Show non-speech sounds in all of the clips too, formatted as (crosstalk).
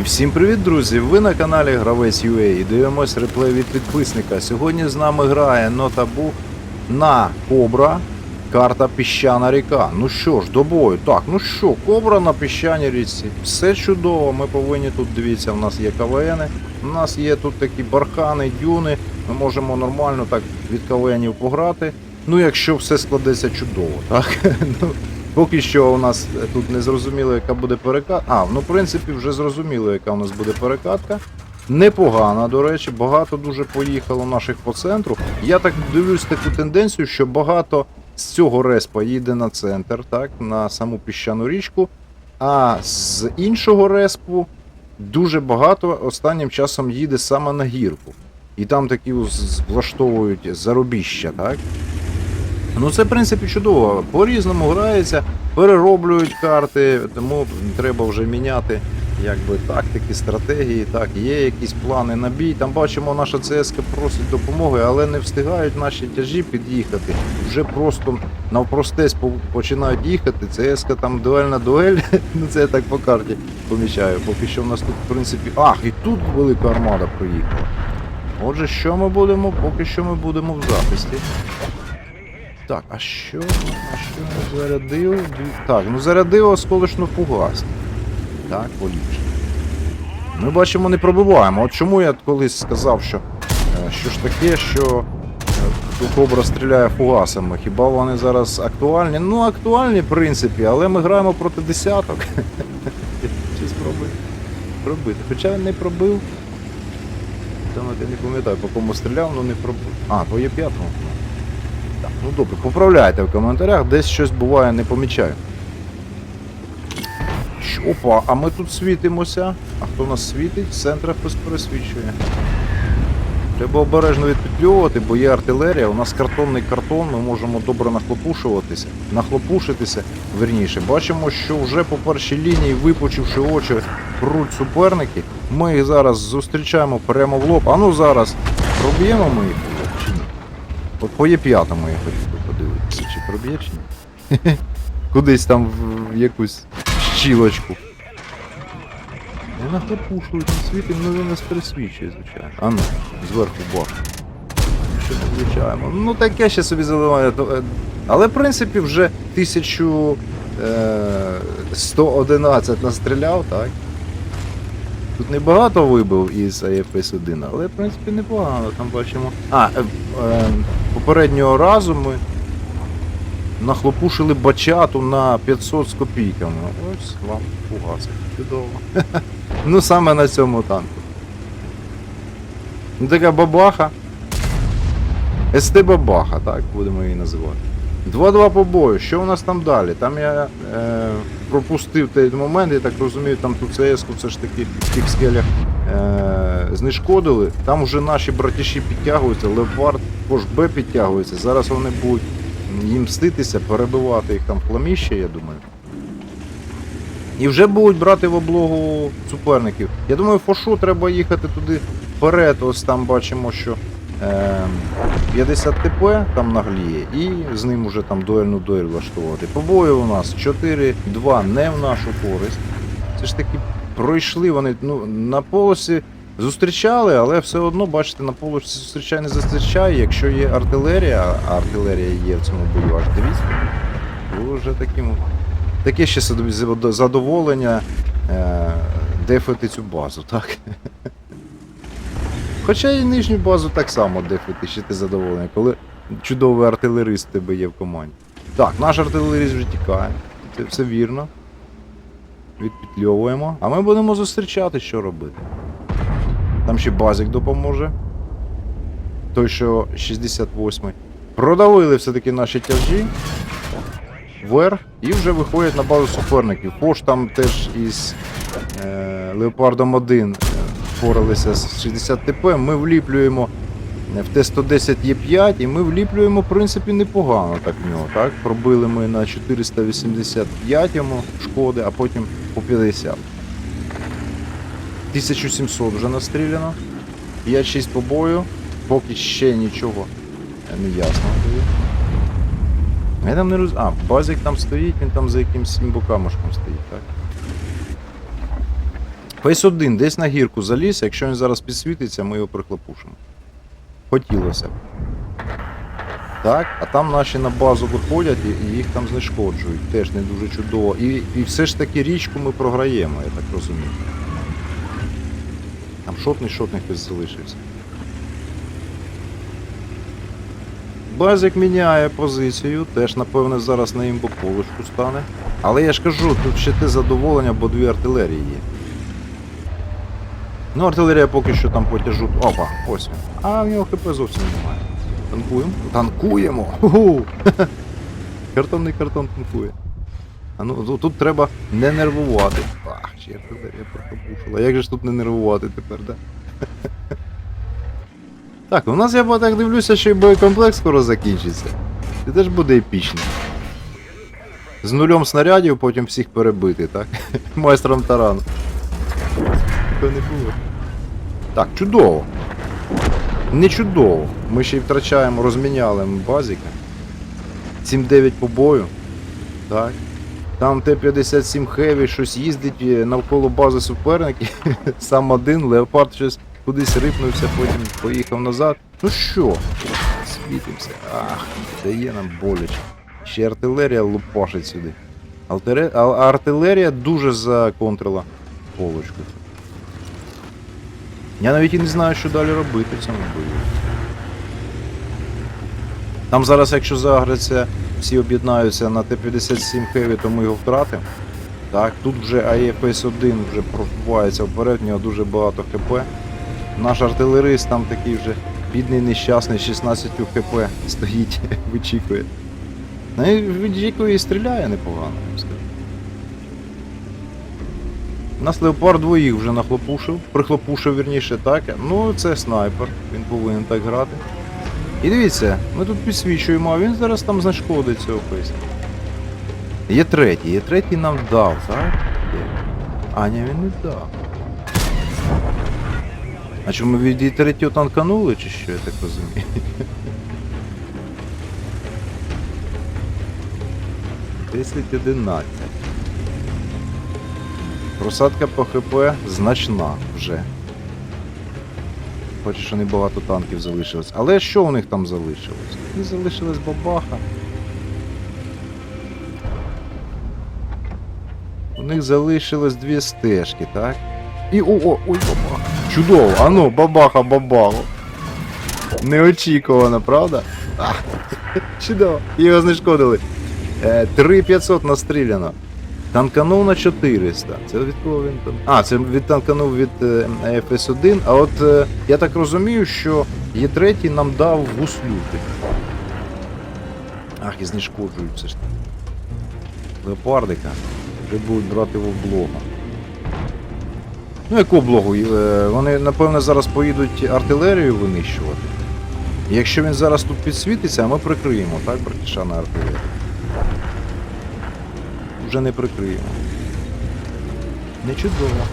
І всім привіт, друзі! Ви на каналі Гравець UA і дивимось реплей від підписника. Сьогодні з нами грає Нотабу на Кобра. Карта Піщана ріка. Ну що ж, до бою. Так, ну що, Кобра на піщаній річці. Все чудово. Ми повинні тут дивіться, у нас є КВНи, у нас є тут такі бархани, дюни. Ми можемо нормально так від КВНів пограти. Ну, якщо все складеться чудово, так? (laughs) Поки що у нас тут не зрозуміло, яка буде перекатка. А, ну в принципі вже зрозуміло, яка у нас буде перекатка. Непогана, до речі, багато дуже поїхало наших по центру. Я так дивлюсь таку тенденцію, що багато з цього респа їде на центр, так, на саму піщану річку. А з іншого респу дуже багато останнім часом їде саме на гірку. І там такі влаштовують заробіща, так? Ну це в принципі чудово. По-різному грається, перероблюють карти, тому треба вже міняти якби тактики, стратегії. Так, є якісь плани на бій. Там бачимо, наша ЦСК просить допомоги, але не встигають наші тяжі під'їхати. Вже просто навпростець починають їхати. ЦСК там дуель на дуель. (laughs) ну це я так по карті помічаю. Поки що в нас тут, в принципі. Ах, і тут велика армада проїхала. Отже, що ми будемо? Поки що ми будемо в захисті. Так, а що? А що не зарядив? Так, ну зарядив осколочну фугас. Так, поліпше. Ми бачимо, не пробиваємо. От чому я колись сказав, що е, що ж таке, що е, Кобра стріляє фугасами. Хіба вони зараз актуальні? Ну, актуальні, в принципі, але ми граємо проти десяток. Чи спробуй пробити. Хоча він не пробив. Там я не пам'ятаю, по кому стріляв, але не пробив. А, по є п'ятому. Так, ну добре, поправляйте в коментарях, десь щось буває, не помічаю. Опа, а ми тут світимося. А хто нас світить? Центр хтось пересвічує. Треба обережно відпетлювати, бо є артилерія, у нас картонний картон, ми можемо добре нахлопушуватися, нахлопушитися, верніше. Бачимо, що вже по першій лінії, випучивши очі, пруть суперники. Ми їх зараз зустрічаємо прямо в лоб. А ну зараз проб'ємо ми їх? От по Є5 я хотів би подивитися, чи проб'є чи ні. (laughs) Кудись там в, якусь щілочку. Не нахлопушують, не світить, ну він нас пересвічує, звичайно. А ну, зверху бах. Що ми включаємо? Ну таке ще собі заливає. то, е, Але в принципі вже 1111 настріляв, так? Тут небагато вибив із AFS 1, але в принципі непогано. Там бачимо. А, е, е, попереднього разу ми нахлопушили бачату на 500 з копійками. Ось вам фугасик. Чудово. (laughs) ну саме на цьому танку. Ну така бабаха. СТ бабаха, так будемо її називати. 2-2 по бою. Що у нас там далі? Там я е, пропустив той момент, я так розумію, там ту ЦС-ку все ж таки в тих скелях е, знешкодили. Там вже наші братіші підтягуються, Леопард Пош Б підтягується. Зараз вони будуть їм мститися, перебивати їх там хламіще, я думаю. І вже будуть брати в облогу суперників. Я думаю, Фошу треба їхати туди вперед. Ось там бачимо, що 50 ТП там нагліє, і з ним уже там дуельну дуель влаштовувати. По бою у нас 4-2 не в нашу користь. Це ж таки пройшли вони ну, на полосі. Зустрічали, але все одно, бачите, на полосі зустрічає, не зустрічає. Якщо є артилерія, а артилерія є в цьому бою аж дивіться, то вже таким таке ще задоволення е, дефити цю базу, так? (laughs) Хоча і нижню базу так само дефити, ще ти задоволення, коли чудовий артилерист тебе є в команді. Так, наш артилерист вже тікає. Це все вірно. Відпетльовуємо. А ми будемо зустрічати, що робити. Там ще базик допоможе. Той, що 68-й. Продавили все-таки наші тяжі вверх і вже виходять на базу суперників. Пош там теж із е, Леопардом 1 е, впоралися з 60 ТП. Ми вліплюємо в Т-110 Є5 і ми вліплюємо, в принципі, непогано так в нього. Так? Пробили ми на 485 йому шкоди, а потім по 50. 1700 вже настріляно. 5-6 по бою. Поки ще нічого не ясно. Я там не роз... А, базик там стоїть, він там за якимсь імбукамушком стоїть, так? Фейс 1 десь на гірку заліз, якщо він зараз підсвітиться, ми його прихлопушимо. Хотілося б. Так, а там наші на базу виходять і, і їх там знешкоджують. Теж не дуже чудово. І, і все ж таки річку ми програємо, я так розумію. Там шотний шотний хтось залишився. Базик міняє позицію, теж, напевне, зараз на імбополочку стане. Але я ж кажу, тут ще те задоволення, бо дві артилерії є. Ну, артилерія поки що там потяжу. Опа, ось він. А в нього ХП зовсім немає. Танкуємо? Танкуємо! Ху-ху! (laughs) Картонний картон танкує. А ну тут, треба не нервувати. Ах, ще артилерія прокопушила. Як же ж тут не нервувати тепер, да? (laughs) Так, у нас я так дивлюся, що і боєкомплект скоро закінчиться. Це теж буде епічно. З нульом снарядів, потім всіх перебити, так? (laughs) Майстром тарану. Такого не було. Так, чудово. Не чудово. Ми ще й втрачаємо, розміняли базіка. 7-9 по бою. Так. Там Т-57 Heavy щось їздить е, навколо бази суперників. (laughs) Сам один, Леопард щось кудись рипнувся, потім поїхав назад. Ну що? Світимося. Ах, дає нам боляче. Ще артилерія лупашить сюди. А артилерія дуже законтрила полочку. Я навіть і не знаю, що далі робити в цьому бою. Там зараз, якщо заграться, всі об'єднаються на Т-57 Heavy, то ми його втратимо. Так, тут вже АЕФС-1 вже просувається вперед, в нього дуже багато ХП. Наш артилерист там такий вже бідний нещасний, 16 хп стоїть, (laughs) вичікує. Ну і вичікує і стріляє непогано, я вам скажу. Нас Леопард двоїх вже нахлопушив, прихлопушив вірніше, так. Ну це снайпер, він повинен так грати. І дивіться, ми тут підсвічуємо, а він зараз там знешкодить цього. Є третій, є третій нам дав, так? Є. А, ні, він не дав. А що ми від третього танканули, чи що, я так розумію? Десять одинадцять. Просадка по ХП значна вже. Хоч що небагато танків залишилось. Але що у них там залишилось? Не залишилась бабаха. У них залишилось дві стежки, так? І о, о, ой, бабаха. Чудово, а ну, бабаха, бабаху. Неочікувано, правда? А, (laughs) чудово. Його знешкодили. Е, 3500 настріляно. Танканув на 400. Це від кого він там? А, це від танканув від е, ФС-1. А от е, я так розумію, що Є3 нам дав гуслюти. Ах, і знешкоджують все ж таки. Леопардика. Вже будуть брати в облогу. Ну, яку облогу? Е, Вони, напевно, зараз поїдуть артилерію винищувати. Якщо він зараз тут підсвітиться, ми прикриємо, так, братіша на артилерію. Вже не прикриємо. Не чудово.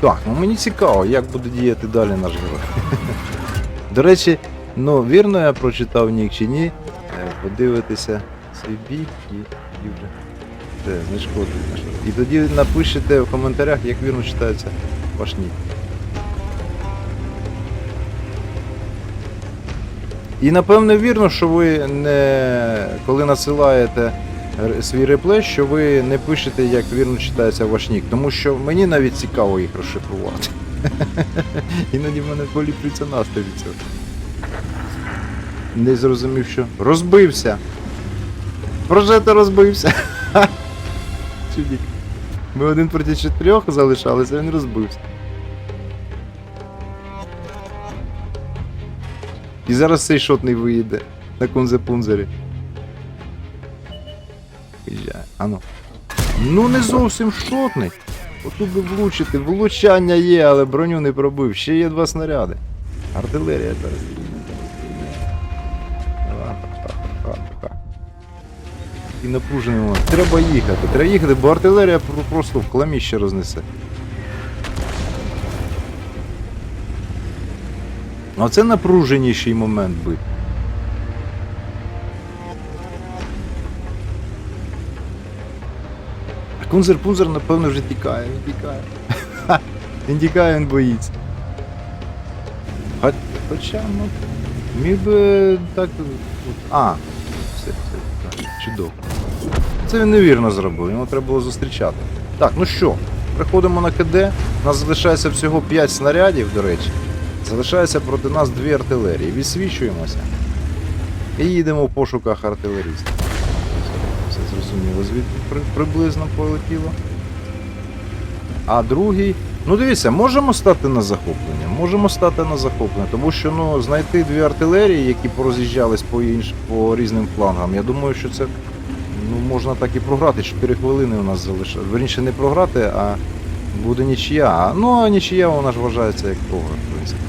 Так, ну мені цікаво, як буде діяти далі наш герой. До речі, ну вірно я прочитав нік чи ні. Е, Подивитися бік і, вже все, знешкодить наш. І тоді напишете в коментарях, як вірно читається ваш нік. І напевне вірно, що ви не коли насилаєте свій реплей, що ви не пишете, як вірно читається ваш нік, тому що мені навіть цікаво їх розшифрувати. (laughs) Іноді в мене поліплюється настрій від цього. Не зрозумів, що. Розбився! Прожета розбився! (laughs) Чудік. Ми один проти чотирьох залишалися, він розбився. І зараз цей шот не виїде на кунзе-пунзері. Виїжджає. Ану. Ну не зовсім шотний. Отут би влучити. Влучання є, але броню не пробив. Ще є два снаряди. Артилерія зараз. І напружений момент. Треба їхати. Треба їхати, бо артилерія просто в хламіще рознесе. Оце напруженіший момент бит. А Пунзер, пунзер, напевно, вже тікає, він тікає. (laughs) Він тікає, він боїться. Хоча, ну, міг би так. А, все, все, так, чудово. Це він невірно зробив, йому треба було зустрічати. Так, ну що, приходимо на КД. У нас залишається всього 5 снарядів, до речі. Залишається проти нас дві артилерії. Відсвічуємося. І їдемо в пошуках артилерістів. Зрозуміло, звідки приблизно полетіло. А другий. Ну дивіться, можемо стати на захоплення. Можемо стати на захоплення, тому що ну, знайти дві артилерії, які пороз'їжджались по, інш... по різним флангам, я думаю, що це ну, можна так і програти. 4 хвилини у нас залишається. Верніше не програти, а буде нічия. Ну а нічия вона ж вважається як програш, в принципі.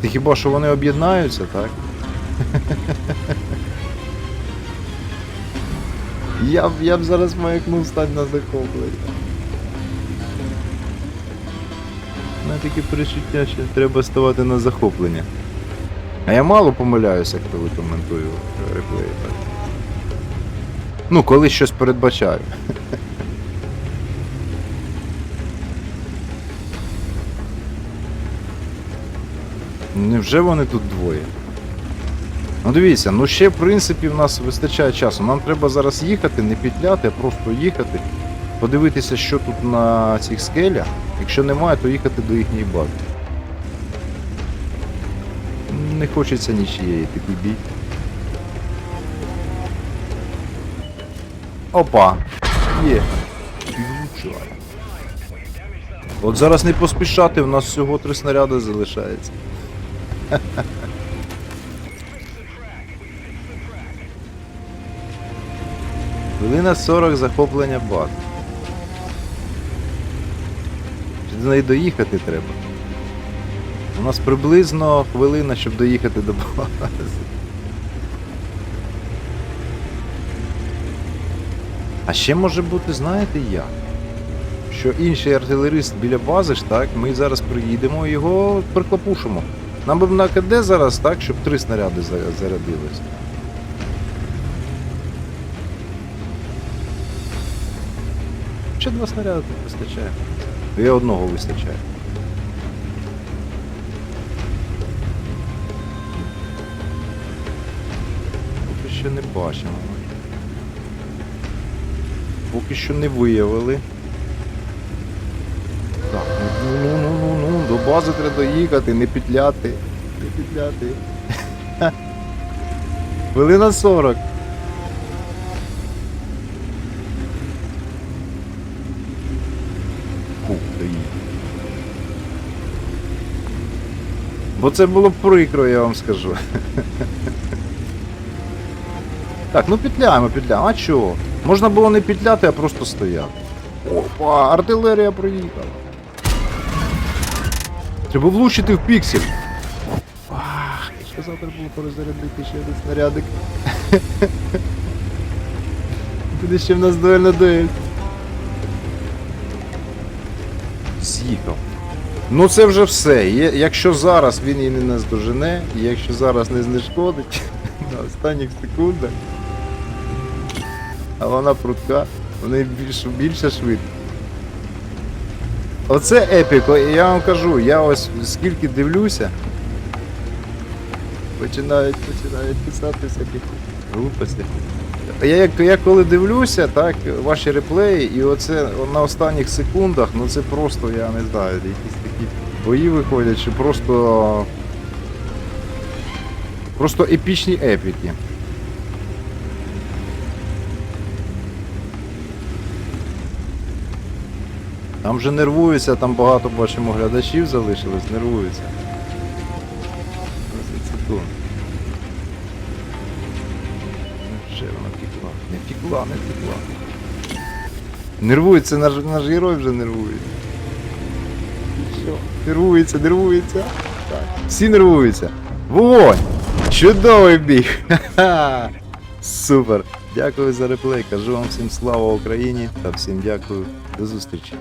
Ти хіба що вони об'єднаються, так? Я б, я б зараз маякнув стати на захоплення. У мене таке перечуття, що треба ставати на захоплення. А я мало помиляюся, коли коментую реплеї. Ну, коли щось передбачаю. (laughs) Невже вони тут двоє? Ну дивіться, ну ще в принципі в нас вистачає часу. Нам треба зараз їхати, не петляти, а просто їхати, подивитися, що тут на цих скелях. Якщо немає, то їхати до їхньої бази. Не хочеться нічієї такий бій. Опа! Є. От зараз не поспішати, в нас всього три снаряди залишається. Хвилина 40 захоплення баз. Чи до неї доїхати треба? У нас приблизно хвилина, щоб доїхати до бази. А ще може бути, знаєте як? Що інший артилерист біля бази ж так, ми зараз приїдемо і його приклопушимо. Нам би на КД зараз так, щоб три снаряди зарядились. Ще два снаряди тут вистачає. І одного вистачає. Поки що не бачимо. Поки що не виявили. Так, ну ну ну ну ну до бази треба доїхати, не петляти. Не петляти. (laughs) Хвилина 40. Бо це було прикро, я вам скажу. Так, ну петляємо, петляємо. А чого? Можна було не петляти, а просто стояти. Опа, артилерія проїхала. Треба влучити в піксель. Ах, я треба було перезарядити ще один снарядик. Буде ще в нас дуельна дуель. З'їхав. Ну це вже все. Якщо зараз він її не наздожене, і якщо зараз не знешкодить (laughs) на останніх секундах, а вона прутка, в неї більш, більша швидкість. Оце епіко, я вам кажу, я ось скільки дивлюся, починають, починають писати всякі глупості. Я, як, я коли дивлюся, так, ваші реплеї, і оце на останніх секундах, ну це просто, я не знаю, якісь бої виходять, що просто. Просто епічні епіки. Там вже нервуються, там багато бачимо глядачів залишилось, нервуються. 10 секунд. Вже вона втекла. Не втекла, не втекла. Нервується, наш, наш герой вже нервується. Нервується, нервується. Так. Всі нервуються. Вогонь! Чудовий біг! (laughs) Супер! Дякую за реплей. Кажу вам всім слава Україні та всім дякую. До зустрічі.